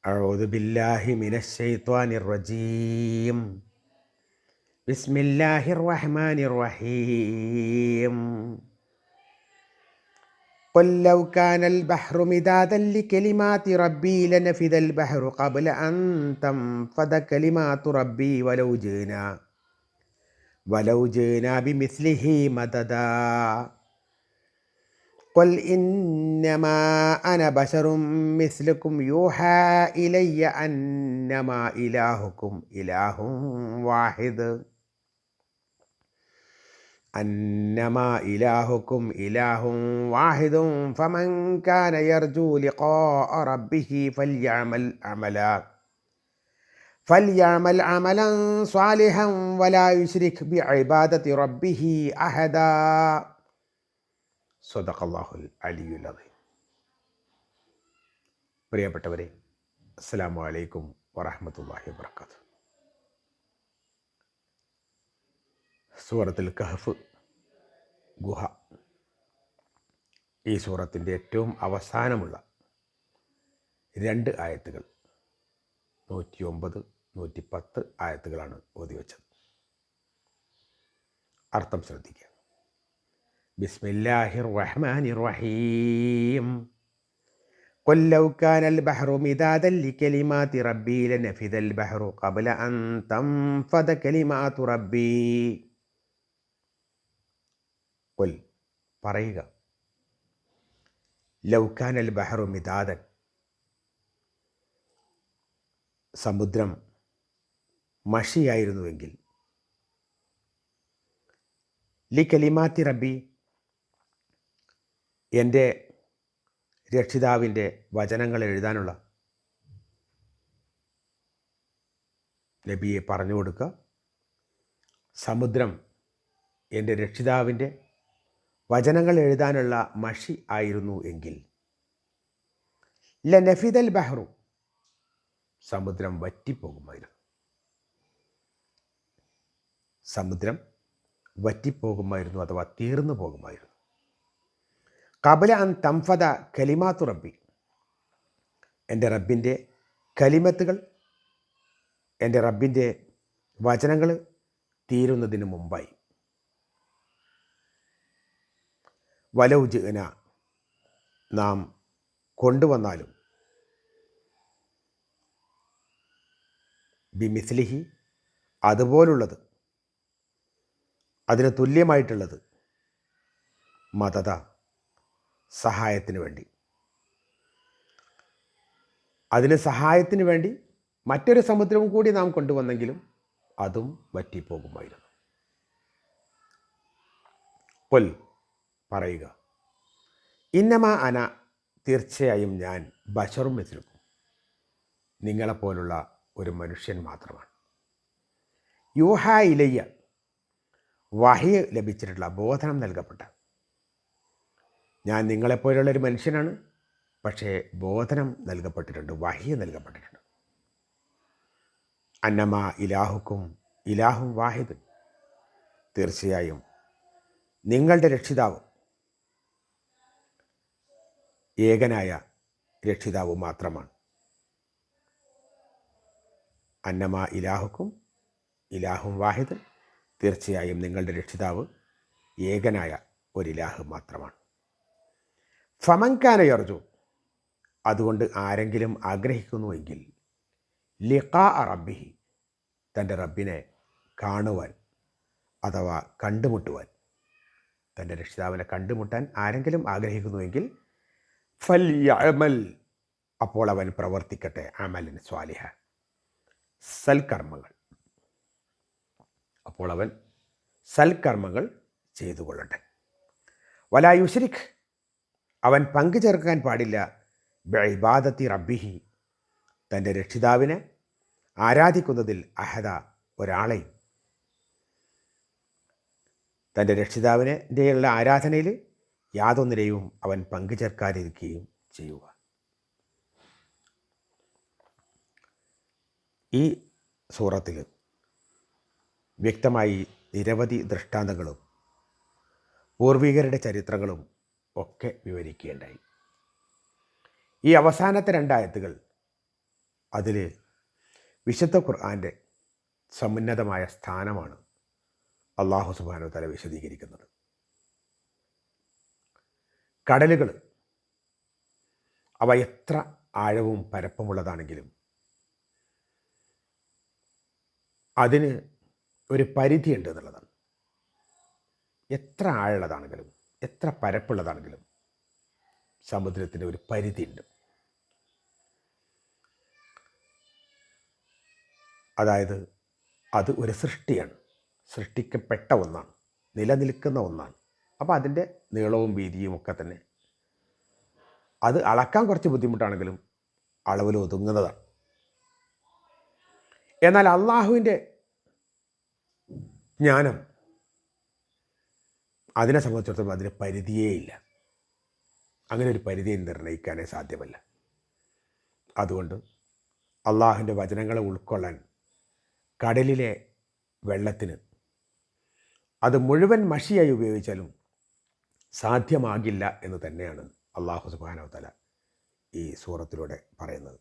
أعوذ بالله من الشيطان الرجيم. بسم الله الرحمن الرحيم. قل لو كان البحر مدادا لكلمات ربي لنفذ البحر قبل أن تنفذ كلمات ربي ولو جئنا ولو جئنا بمثله مددا. قل إنما أنا بشر مثلكم يوحى إلي أنما إلهكم إله واحد. أنما إلهكم إله واحد فمن كان يرجو لقاء ربه فليعمل عملا. فليعمل عملا صالحا ولا يشرك بعبادة ربه أحدا. സ്വതക്കല്ലാഹുൽ അലിയുൽ അദീം. പ്രിയപ്പെട്ടവരെ അസ്സലാമു അലൈക്കും വറഹമത്തല്ലാഹി വബർക്കാത്തു സൂറത്തിൽ കഹഫ് ഗുഹ. ഈ സൂറത്തിന്റെ ഏറ്റവും അവസാനമുള്ള രണ്ട് ആയത്തുകൾ നൂറ്റി ഒമ്പത് നൂറ്റി പത്ത് ആയത്തുകളാണ് ഓതി വച്ചത് അർത്ഥം ശ്രദ്ധിക്കുക. بسم الله الرحمن الرحيم قل لو كان البحر مدادا لكلمات ربي لنفذ البحر قبل أن تنفذ كلمات ربي قل പറയുക ലൗക്കാൻ അൽ ബഹറു മിതാദൻ സമുദ്രം മഷിയായിരുന്നുവെങ്കിൽ ലി കലിമാത്തി റബ്ബി എന്റെ രക്ഷിതാവിന്റെ വചനങ്ങൾ എഴുതാനുള്ള നബിയെ പറഞ്ഞു കൊടുക്കുക. സമുദ്രം എന്റെ രക്ഷിതാവിന്റെ വചനങ്ങൾ എഴുതാനുള്ള മഷി ആയിരുന്നു എങ്കിൽ. ല നഫിദൽ ബഹ്റു. സമുദ്രം വറ്റിപ്പോകുമായിരുന്നു. സമുദ്രം വറ്റിപ്പോകുമായിരുന്നു അഥവാ തീർന്നു പോകുമായിരുന്നു. കബല അൻ തംഫദ കലിമാത്തു റബ്ബി. എന്റെ റബ്ബിന്റെ കലിമത്തുകൾ എന്റെ റബ്ബിന്റെ വചനങ്ങൾ തീരുന്നതിന് മുമ്പായി. വലൗജന നാം കൊണ്ടുവന്നാലും ബിമിസ്ലിഹി അതുപോലുള്ളത് അതിന് തുല്യമായിട്ടുള്ളത് മതത സഹായത്തിന് വേണ്ടി. അതിന് സഹായത്തിന് വേണ്ടി മറ്റൊരു സമുദ്രവും കൂടി നാം കൊണ്ടുവന്നെങ്കിലും അതും വറ്റിപ്പോകുമായിരുന്നു. പൊൽ പറയുക ഇന്നമ അന തീർച്ചയായും ഞാൻ ബഷറും വെച്ചിരിക്കും നിങ്ങളെപ്പോലുള്ള ഒരു മനുഷ്യൻ മാത്രമാണ്. യൂഹ ഇലയ്യ വഹി ലഭിച്ചിട്ടുള്ള ബോധനം നൽകപ്പെട്ട ഞാൻ നിങ്ങളെപ്പോലുള്ളൊരു മനുഷ്യനാണ്. പക്ഷേ ബോധനം നൽകപ്പെട്ടിട്ടുണ്ട് വഹിയ നൽകപ്പെട്ടിട്ടുണ്ട്. അന്നമ ഇലാഹുക്കും ഇലാഹും വാഹിദ് തീർച്ചയായും നിങ്ങളുടെ രക്ഷിതാവ് ഏകനായ രക്ഷിതാവ് മാത്രമാണ്. അന്നമ ഇലാഹുക്കും ഇലാഹും വാഹിദ് തീർച്ചയായും നിങ്ങളുടെ രക്ഷിതാവ് ഏകനായ ഒരു ഒരിലാഹ് മാത്രമാണ്. ഫമൻകാന യർജു അതുകൊണ്ട് ആരെങ്കിലും ആഗ്രഹിക്കുന്നുവെങ്കിൽ ലിഖാ റബ്ബിഹി തന്റെ റബ്ബിനെ കാണുവാൻ അഥവാ കണ്ടുമുട്ടുവാൻ തന്റെ രക്ഷിതാവിനെ കണ്ടുമുട്ടാൻ ആരെങ്കിലും ആഗ്രഹിക്കുന്നുവെങ്കിൽ ഫൽ അപ്പോൾ അവൻ പ്രവർത്തിക്കട്ടെ അമലിൻ സ്വാലിഹ. സൽക്കർമ്മങ്ങൾ. അപ്പോൾ അവൻ സൽക്കർമ്മങ്ങൾ ചെയ്തു കൊള്ളട്ടെ വലായുഷരിഖ് അവൻ പങ്കുചേർക്കാൻ പാടില്ല. ബൈബാദത്തി റബ്ബിഹി. തന്റെ രക്ഷിതാവിനെ ആരാധിക്കുന്നതിൽ അഹദ ഒരാളെയും. തന്റെ രക്ഷിതാവിനെയുള്ള ആരാധനയിൽ യാതൊന്നിനെയും അവൻ പങ്കു ചേർക്കാതിരിക്കുകയും ചെയ്യുക. ഈ സൂറത്തിൽ വ്യക്തമായി നിരവധി ദൃഷ്ടാന്തങ്ങളും പൂർവികരുടെ ചരിത്രങ്ങളും ഒക്കെ വിവരിക്കുകയുണ്ടായി ഈ അവസാനത്തെ രണ്ടായത്തുകൾ അതിൽ വിശുദ്ധ ഖുർആന്റെ സമുന്നതമായ സ്ഥാനമാണ് അള്ളാഹു സുബാനോ തല വിശദീകരിക്കുന്നത്. കടലുകൾ അവ എത്ര ആഴവും പരപ്പുമുള്ളതാണെങ്കിലും അതിന് ഒരു പരിധിയുണ്ട് എന്നുള്ളതാണ്. എത്ര ആഴമുള്ളതാണെങ്കിലും എത്ര പരപ്പുള്ളതാണെങ്കിലും സമുദ്രത്തിന്റെ ഒരു പരിധിയുണ്ട്. അതായത് അത് ഒരു സൃഷ്ടിയാണ്. സൃഷ്ടിക്കപ്പെട്ട ഒന്നാണ്. നിലനിൽക്കുന്ന ഒന്നാണ്. അപ്പോൾ അതിന്റെ നീളവും വീതിയും ഒക്കെ തന്നെ. അത് അളക്കാൻ കുറച്ച് ബുദ്ധിമുട്ടാണെങ്കിലും അളവിൽ ഒതുങ്ങുന്നതാണ്. എന്നാൽ അള്ളാഹുവിന്റെ ജ്ഞാനം അതിനെ സംബന്ധിച്ചിടത്തോളം അതിന് പരിധിയേ ഇല്ല. അങ്ങനെ ഒരു പരിധിയെ നിർണയിക്കാനേ സാധ്യമല്ല. അതുകൊണ്ട് അള്ളാഹുവിന്റെ വചനങ്ങളെ ഉൾക്കൊള്ളാൻ കടലിലെ വെള്ളത്തിന് അത് മുഴുവൻ മഷിയായി ഉപയോഗിച്ചാലും സാധ്യമാകില്ല എന്ന് തന്നെയാണ് അള്ളാഹു സുബാനോ തല ഈ സൂറത്തിലൂടെ പറയുന്നത്.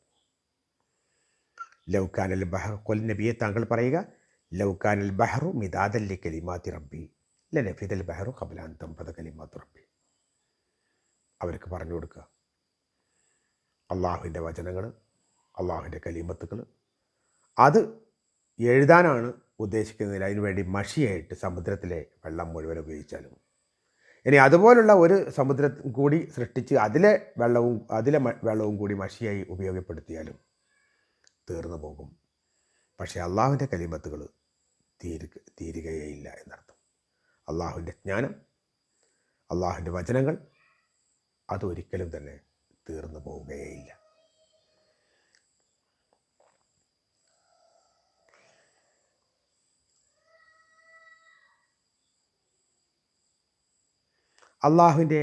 ലൗക്കാനൽ ബഹർ കൊൽ നബിയെ താങ്കൾ പറയുക ലൗക്കാനൽ ബഹറു മിതാദല്ലി കലിമാതി റബ്ബി. ലനഫിദൽ ബഹറു കബലാൻ തമ്പത കലിമാത്തു റബ്ബി. അവർക്ക് പറഞ്ഞു കൊടുക്കുക. അള്ളാഹുവിന്റെ വചനങ്ങൾ അള്ളാഹുവിന്റെ കലിമത്തുകൾ. അത് എഴുതാനാണ് ഉദ്ദേശിക്കുന്നതിൽ അതിനുവേണ്ടി മഷിയായിട്ട് സമുദ്രത്തിലെ വെള്ളം മുഴുവൻ ഉപയോഗിച്ചാലും. ഇനി അതുപോലുള്ള ഒരു സമുദ്രം കൂടി സൃഷ്ടിച്ച് അതിലെ വെള്ളവും അതിലെ വെള്ളവും കൂടി മഷിയായി ഉപയോഗപ്പെടുത്തിയാലും തീർന്നു പോകും. പക്ഷേ അള്ളാഹുവിന്റെ കലിമത്തുകൾ തീരു തീരുകയില്ല എന്നർത്ഥം. അള്ളാഹുവിന്റെ ജ്ഞാനം അള്ളാഹുവിന്റെ വചനങ്ങൾ അതൊരിക്കലും തന്നെ തീർന്നു പോവുകയില്ല അള്ളാഹുവിന്റെ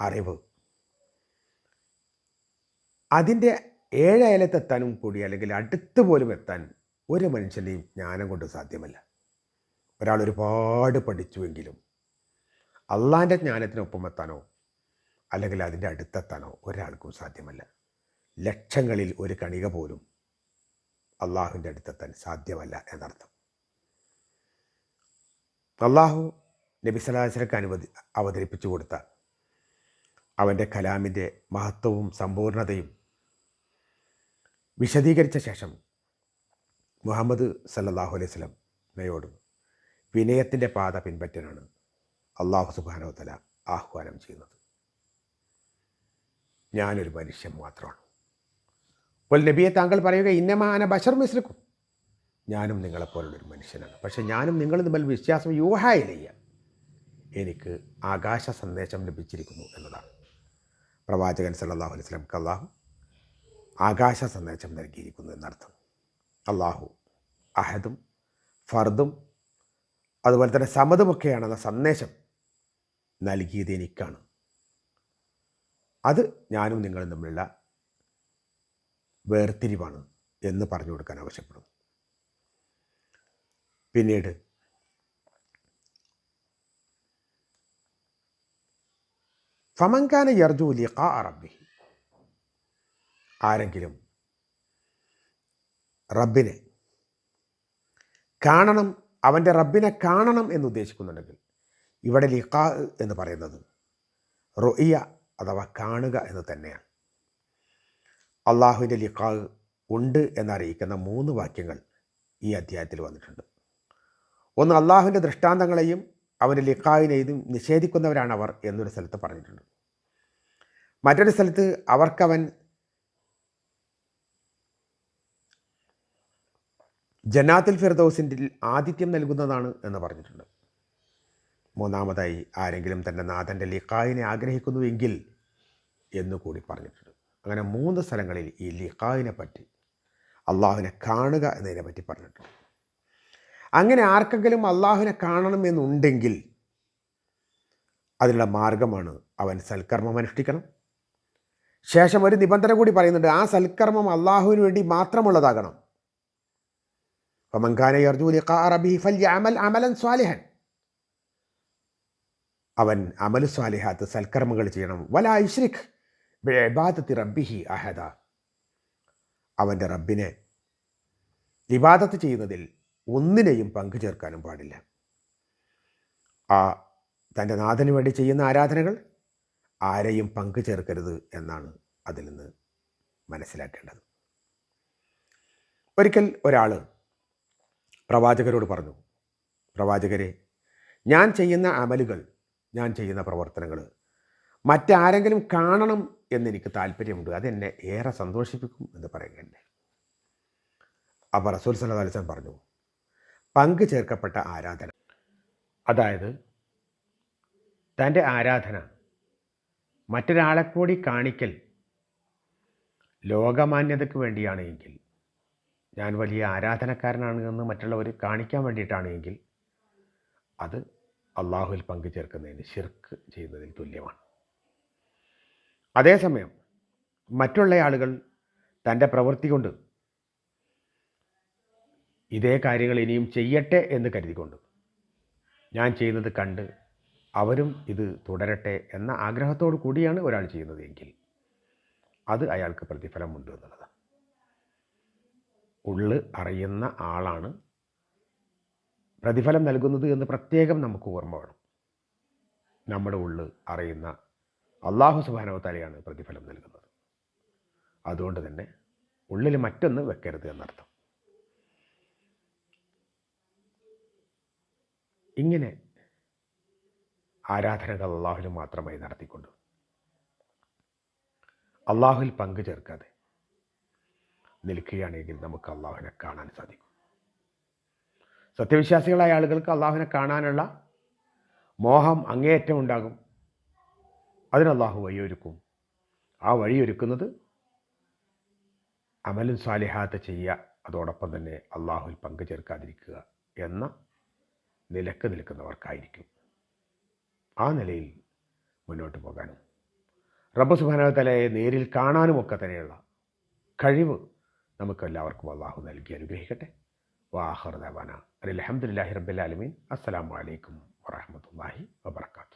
അറിവ് അതിന്റെ ഏഴയലത്തെത്താനും കൂടി അല്ലെങ്കിൽ അടുത്ത് പോലും എത്താൻ ഒരു മനുഷ്യന്റെയും ജ്ഞാനം കൊണ്ട് സാധ്യമല്ല. ഒരാൾ ഒരുപാട് പഠിച്ചുവെങ്കിലും അള്ളാന്റെ ജ്ഞാനത്തിനൊപ്പം എത്താനോ അല്ലെങ്കിൽ അതിന്റെ അടുത്തെത്താനോ ഒരാൾക്കും സാധ്യമല്ല. ലക്ഷങ്ങളിൽ ഒരു കണിക പോലും അള്ളാഹുവിന്റെ അടുത്തെത്താൻ സാധ്യമല്ല എന്നർത്ഥം. അള്ളാഹു നബി സലാഹുലക്ക് അനുവദി അവതരിപ്പിച്ചു കൊടുത്ത അവന്റെ കലാമിന്റെ മഹത്വവും സമ്പൂർണതയും വിശദീകരിച്ച ശേഷം മുഹമ്മദ് സല്ലാഹു അലൈഹി സ്വലം നയോട് വിനയത്തിന്റെ പാത പിൻപറ്റാനാണ് അള്ളാഹു സുബാനോത്തല ആഹ്വാനം ചെയ്യുന്നത്. ഞാനൊരു മനുഷ്യൻ മാത്രമാണ്. അപ്പോൾ നബിയെ താങ്കൾ പറയുക ഇന്നമാന ബഷർ മിശ്രക്കും ഞാനും നിങ്ങളെപ്പോലുള്ളൊരു മനുഷ്യനാണ്. പക്ഷേ ഞാനും നിങ്ങൾ തമ്മിൽ വിശ്വാസം യൂഹായിലയ്യ എനിക്ക് ആകാശ സന്ദേശം ലഭിച്ചിരിക്കുന്നു എന്നതാണ്. പ്രവാചകൻ സല്ലാഹു അലൈഹി സ്വലംക്ക് അള്ളാഹു ആകാശ സന്ദേശം നൽകിയിരിക്കുന്നു എന്നർത്ഥം. അള്ളാഹു അഹദും ഫർദും അതുപോലെ തന്നെ സമ്മതമൊക്കെയാണെന്ന സന്ദേശം നൽകിയത് എനിക്കാണ്. അത് ഞാനും നിങ്ങളും തമ്മിലുള്ള വേർതിരിവാണ് എന്ന് പറഞ്ഞു കൊടുക്കാൻ ആവശ്യപ്പെടുന്നു. പിന്നീട് ഫമങ്കാന യർജു ലിഖാ റബ്ബി. ആരെങ്കിലും റബ്ബിനെ കാണണം അവന്റെ റബ്ബിനെ കാണണം എന്ന് ഉദ്ദേശിക്കുന്നുണ്ടെങ്കിൽ ഇവിടെ ലിഖാ എന്ന് പറയുന്നത് റൊയ്യ അഥവാ കാണുക എന്ന് തന്നെയാണ്. അള്ളാഹുവിന്റെ ലിഖാ ഉണ്ട് എന്നറിയിക്കുന്ന മൂന്ന് വാക്യങ്ങൾ ഈ അധ്യായത്തിൽ വന്നിട്ടുണ്ട്. ഒന്ന് അള്ളാഹുവിന്റെ ദൃഷ്ടാന്തങ്ങളെയും അവന്റെ ലിഖാവിനെയും നിഷേധിക്കുന്നവരാണ് അവർ എന്നൊരു സ്ഥലത്ത് പറഞ്ഞിട്ടുണ്ട്. മറ്റൊരു സ്ഥലത്ത് അവർക്കവൻ ജനാത്തുൽ ഫിർദോസിന്റെ ആതിഥ്യം നൽകുന്നതാണ് എന്ന് പറഞ്ഞിട്ടുണ്ട്. മൂന്നാമതായി ആരെങ്കിലും തന്റെ നാഥന്റെ ലിഖായിനെ ആഗ്രഹിക്കുന്നുവെങ്കിൽ എന്നുകൂടി പറഞ്ഞിട്ടുണ്ട്. അങ്ങനെ മൂന്ന് സ്ഥലങ്ങളിൽ ഈ ലിഖായിനെ പറ്റി അള്ളാഹുവിനെ കാണുക എന്നതിനെ പറ്റി പറഞ്ഞിട്ടുണ്ട്. അങ്ങനെ ആർക്കെങ്കിലും അള്ളാഹുവിനെ കാണണമെന്നുണ്ടെങ്കിൽ അതിനുള്ള മാർഗമാണ് അവൻ സൽക്കർമ്മം അനുഷ്ഠിക്കണം. ശേഷം ഒരു നിബന്ധന കൂടി പറയുന്നുണ്ട് ആ സൽക്കർമ്മം അള്ളാഹുവിന് വേണ്ടി മാത്രമുള്ളതാകണം. ഫമൻഖാന كان يرجو لقاء ربه فليعمل عملا صالحا. അവൻ അമലു സ്വാലിഹാത്ത് സൽക്കർമ്മങ്ങൾ ചെയ്യണം. വല ഇഷ്രിഖ് ഇബാദത്തി റബ്ബിഹി അഹദ. അവന്റെ റബ്ബിനെ ഇബാദത്ത് ചെയ്യുന്നതിൽ ഒന്നിനെയും പങ്കു ചേർക്കാനും പാടില്ല. ആ തന്റെ നാഥന് വേണ്ടി ചെയ്യുന്ന ആരാധനകൾ ആരെയും പങ്കു ചേർക്കരുത് എന്നാണ് അതിൽ നിന്ന് മനസ്സിലാക്കേണ്ടത്. ഒരിക്കൽ ഒരാൾ പ്രവാചകരോട് പറഞ്ഞു പ്രവാചകരെ ഞാൻ ചെയ്യുന്ന അമലുകൾ ഞാൻ ചെയ്യുന്ന പ്രവർത്തനങ്ങൾ മറ്റാരെങ്കിലും കാണണം എന്നെനിക്ക് താല്പര്യമുണ്ട്. അതെന്നെ ഏറെ സന്തോഷിപ്പിക്കും എന്ന് പറയുകയുണ്ട് അപ്പോൾ റസൂൽ അലൈഹി പറഞ്ഞു പങ്കു ചേർക്കപ്പെട്ട ആരാധന. അതായത് തന്റെ ആരാധന മറ്റൊരാളെ കൂടി കാണിക്കൽ ലോകമാന്യതയ്ക്ക് വേണ്ടിയാണ് എങ്കിൽ ഞാൻ വലിയ ആരാധനക്കാരനാണ് എന്ന് മറ്റുള്ളവർ കാണിക്കാൻ വേണ്ടിയിട്ടാണ് എങ്കിൽ അത് അള്ളാഹുവിൽ പങ്കു ശിർക്ക് ചെയ്യുന്നതിന് തുല്യമാണ്. അതേസമയം മറ്റുള്ള ആളുകൾ തന്റെ പ്രവൃത്തി കൊണ്ട് ഇതേ കാര്യങ്ങൾ ഇനിയും ചെയ്യട്ടെ എന്ന് കരുതിക്കൊണ്ട് ഞാൻ ചെയ്യുന്നത് കണ്ട് അവരും ഇത് തുടരട്ടെ എന്ന ആഗ്രഹത്തോടു കൂടിയാണ് ഒരാൾ ചെയ്യുന്നത് എങ്കിൽ അത് അയാൾക്ക് പ്രതിഫലമുണ്ട് എന്നുള്ളതാണ്. ഉള്ള് അറിയുന്ന ആളാണ് പ്രതിഫലം നൽകുന്നത് എന്ന് പ്രത്യേകം നമുക്ക് ഓർമ്മ വേണം. നമ്മുടെ ഉള്ള് അറിയുന്ന അള്ളാഹു സുബാനവത്താലെയാണ് പ്രതിഫലം നൽകുന്നത്. അതുകൊണ്ട് തന്നെ ഉള്ളിൽ മറ്റൊന്ന് വെക്കരുത് എന്നർത്ഥം. ഇങ്ങനെ ആരാധനകൾ അള്ളാഹുവിന് മാത്രമായി നടത്തിക്കൊണ്ട് അള്ളാഹുവിൽ പങ്കു ചേർക്കാതെ നിൽക്കുകയാണെങ്കിൽ നമുക്ക് അള്ളാഹുവിനെ കാണാൻ സാധിക്കും. സത്യവിശ്വാസികളായ ആളുകൾക്ക് അള്ളാഹുവിനെ കാണാനുള്ള മോഹം അങ്ങേയറ്റം ഉണ്ടാകും. അതിന് അള്ളാഹു വഴിയൊരുക്കും. ആ വഴിയൊരുക്കുന്നത് അമലും സാലിഹാത്ത് ചെയ്യുക അതോടൊപ്പം തന്നെ അള്ളാഹുവിൽ പങ്കു ചേർക്കാതിരിക്കുക എന്ന നിലയ്ക്ക് നിൽക്കുന്നവർക്കായിരിക്കും. ആ നിലയിൽ മുന്നോട്ട് പോകാനും റബ്ബ് സുബാനത്തലയെ നേരിൽ കാണാനുമൊക്കെ തന്നെയുള്ള കഴിവ് നമുക്കെല്ലാവർക്കും അള്ളാഹു നൽകി അനുഗ്രഹിക്കട്ടെ. വാഹർദാന അലഹമുല്ലാഹി റബ്ബുലാലമീൻ അസ്സാം വലൈക്കും വാഹമത്തല്ലാഹി വാബർക്കാത്തു